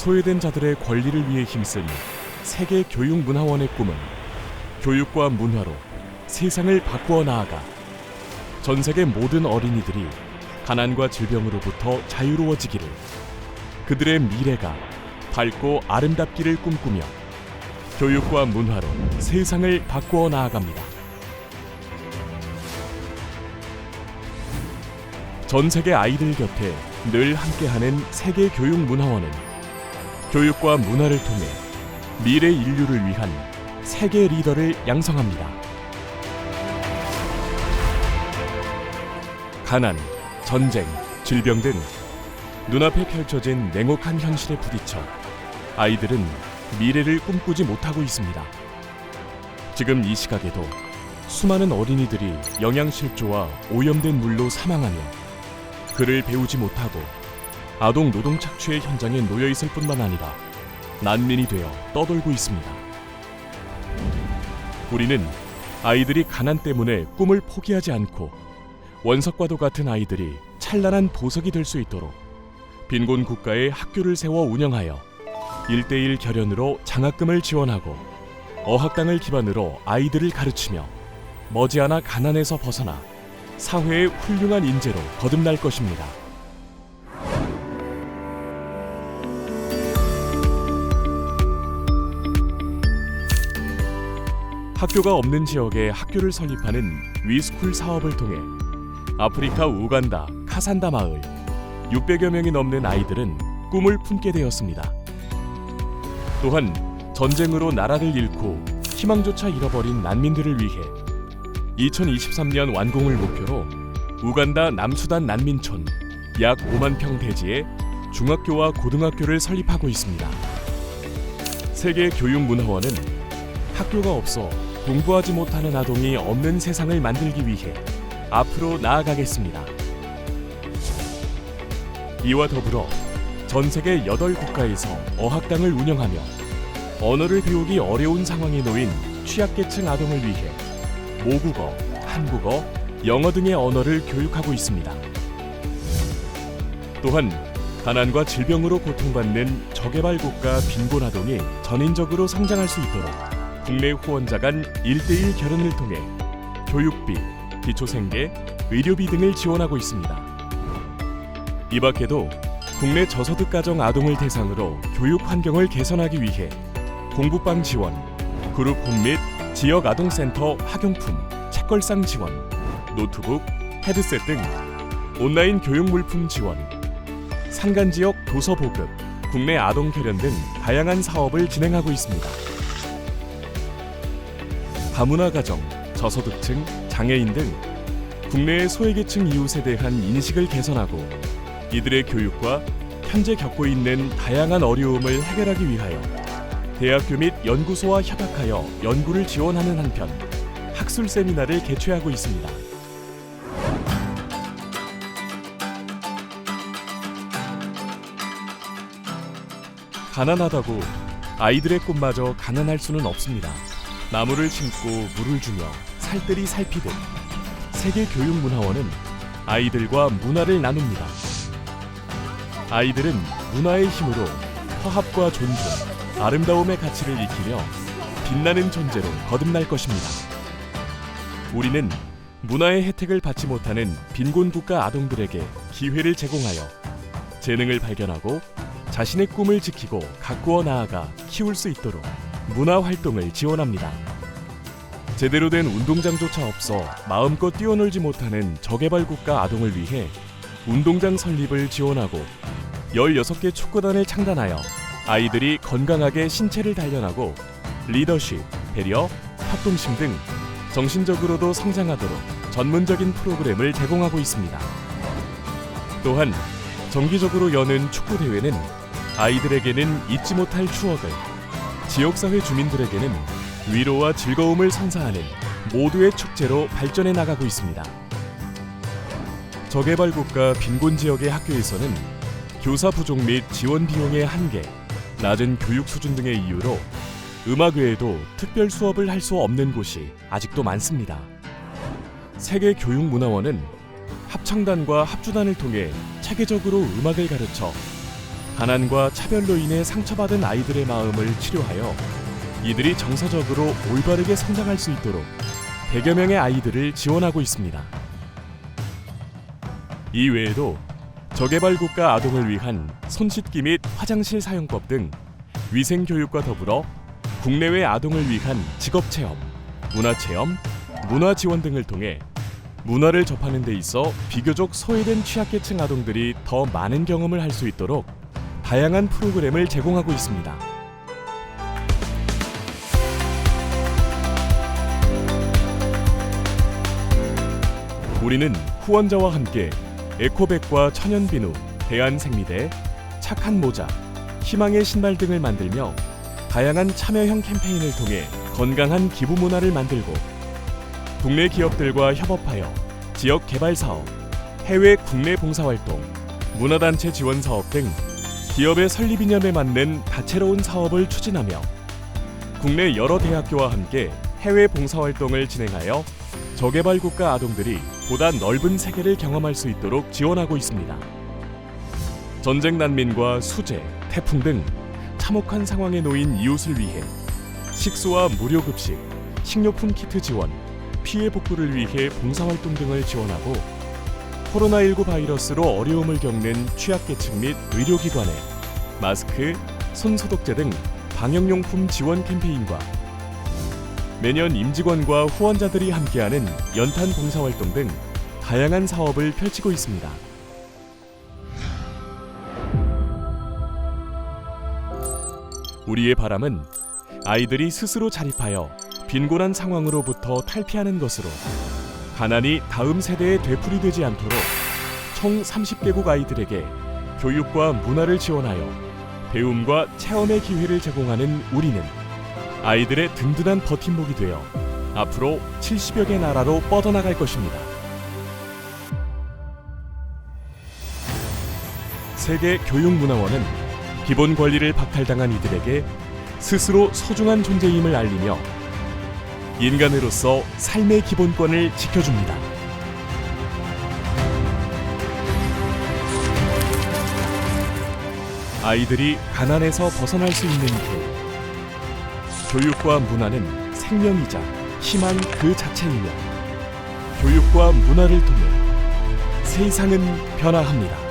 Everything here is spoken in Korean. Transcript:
소외된 자들의 권리를 위해 힘쓴 세계 교육 문화원의 꿈은 교육과 문화로 세상을 바꾸어 나아가 전 세계 모든 어린이들이 가난과 질병으로부터 자유로워지기를 그들의 미래가 밝고 아름답기를 꿈꾸며 교육과 문화로 세상을 바꾸어 나아갑니다. 전 세계 아이들 곁에 늘 함께하는 세계 교육 문화원은 교육과 문화를 통해 미래 인류를 위한 세계 리더를 양성합니다. 가난, 전쟁, 질병 등 눈앞에 펼쳐진 냉혹한 현실에 부딪혀 아이들은 미래를 꿈꾸지 못하고 있습니다. 지금 이 시각에도 수많은 어린이들이 영양실조와 오염된 물로 사망하며 글을 배우지 못하고 아동 노동 착취의 현장에 놓여 있을 뿐만 아니라 난민이 되어 떠돌고 있습니다. 우리는 아이들이 가난 때문에 꿈을 포기하지 않고 원석과도 같은 아이들이 찬란한 보석이 될 수 있도록 빈곤 국가에 학교를 세워 운영하여 일대일 결연으로 장학금을 지원하고 어학당을 기반으로 아이들을 가르치며 머지않아 가난에서 벗어나 사회의 훌륭한 인재로 거듭날 것입니다. 학교가 없는 지역에 학교를 설립하는 위스쿨 사업을 통해 아프리카 우간다 카산다 마을 600여 명이 넘는 아이들은 꿈을 품게 되었습니다. 또한 전쟁으로 나라를 잃고 희망조차 잃어버린 난민들을 위해 2023년 완공을 목표로 우간다 남수단 난민촌 약 5만 평 대지에 중학교와 고등학교를 설립하고 있습니다. 세계 교육문화원은 학교가 없어 공부하지 못하는 아동이 없는 세상을 만들기 위해 앞으로 나아가겠습니다. 이와 더불어 전 세계 8국가에서 어학당을 운영하며 언어를 배우기 어려운 상황에 놓인 취약계층 아동을 위해 모국어, 한국어, 영어 등의 언어를 교육하고 있습니다. 또한 가난과 질병으로 고통받는 저개발 국가 빈곤 아동이 전인적으로 성장할 수 있도록 국내 후원자 간 1대1 결혼을 통해 교육비, 기초생계, 의료비 등을 지원하고 있습니다. 이 밖에도 국내 저소득 가정 아동을 대상으로 교육 환경을 개선하기 위해 공부방 지원, 그룹 홈 및 지역 아동센터 학용품, 책걸상 지원, 노트북, 헤드셋 등 온라인 교육 물품 지원, 산간 지역 도서 보급, 국내 아동 결연 등 다양한 사업을 진행하고 있습니다. 다문화 가정, 저소득층, 장애인 등 국내의 소외계층 이웃에 대한 인식을 개선하고 이들의 교육과 현재 겪고 있는 다양한 어려움을 해결하기 위하여 대학교 및 연구소와 협약하여 연구를 지원하는 한편 학술 세미나를 개최하고 있습니다. 가난하다고 아이들의 꿈마저 가난할 수는 없습니다. 나무를 심고 물을 주며 살뜰히 살피듯 세계 교육문화원은 아이들과 문화를 나눕니다. 아이들은 문화의 힘으로 화합과 존중, 아름다움의 가치를 익히며 빛나는 존재로 거듭날 것입니다. 우리는 문화의 혜택을 받지 못하는 빈곤 국가 아동들에게 기회를 제공하여 재능을 발견하고 자신의 꿈을 지키고 가꾸어 나아가 키울 수 있도록 문화 활동을 지원합니다. 제대로 된 운동장조차 없어 마음껏 뛰어놀지 못하는 저개발 국가 아동을 위해 운동장 설립을 지원하고 16개 축구단을 창단하여 아이들이 건강하게 신체를 단련하고 리더십, 배려, 협동심 등 정신적으로도 성장하도록 전문적인 프로그램을 제공하고 있습니다. 또한 정기적으로 여는 축구 대회는 아이들에게는 잊지 못할 추억을, 지역사회 주민들에게는 위로와 즐거움을 선사하는 모두의 축제로 발전해 나가고 있습니다. 저개발 국가 빈곤 지역의 학교에서는 교사 부족 및 지원 비용의 한계, 낮은 교육 수준 등의 이유로 음악 외에도 특별 수업을 할 수 없는 곳이 아직도 많습니다. 세계 교육문화원은 합창단과 합주단을 통해 체계적으로 음악을 가르쳐 가난과 차별로 인해 상처받은 아이들의 마음을 치료하여 이들이 정서적으로 올바르게 성장할 수 있도록 100여 명의 아이들을 지원하고 있습니다. 이 외에도 저개발 국가 아동을 위한 손 씻기 및 화장실 사용법 등 위생 교육과 더불어 국내외 아동을 위한 직업 체험, 문화 체험, 문화 지원 등을 통해 문화를 접하는 데 있어 비교적 소외된 취약계층 아동들이 더 많은 경험을 할 수 있도록 다양한 프로그램을 제공하고 있습니다. 우리는 후원자와 함께 에코백과 천연비누, 대한생리대, 착한 모자, 희망의 신발 등을 만들며 다양한 참여형 캠페인을 통해 건강한 기부 문화를 만들고 국내 기업들과 협업하여 지역 개발 사업, 해외 국내 봉사 활동, 문화단체 지원 사업 등 기업의 설립 이념에 맞는 다채로운 사업을 추진하며 국내 여러 대학교와 함께 해외 봉사 활동을 진행하여 저개발 국가 아동들이 보다 넓은 세계를 경험할 수 있도록 지원하고 있습니다. 전쟁 난민과 수재, 태풍 등 참혹한 상황에 놓인 이웃을 위해 식수와 무료 급식, 식료품 키트 지원, 피해 복구를 위해 봉사활동 등을 지원하고 코로나19 바이러스로 어려움을 겪는 취약계층 및 의료기관에 마스크, 손 소독제 등 방역용품 지원 캠페인과 매년 임직원과 후원자들이 함께하는 연탄 봉사활동 등 다양한 사업을 펼치고 있습니다. 우리의 바람은 아이들이 스스로 자립하여 빈곤한 상황으로부터 탈피하는 것으로 가난이 다음 세대에 되풀이되지 않도록 총 30개국 아이들에게 교육과 문화를 지원하여 배움과 체험의 기회를 제공하는 우리는 아이들의 든든한 버팀목이 되어 앞으로 70여 개 나라로 뻗어나갈 것입니다. 세계 교육문화원은 기본 권리를 박탈당한 이들에게 스스로 소중한 존재임을 알리며 인간으로서 삶의 기본권을 지켜줍니다. 아이들이 가난에서 벗어날 수 있는 길. 교육과 문화는 생명이자 희망 그 자체이며 교육과 문화를 통해 세상은 변화합니다.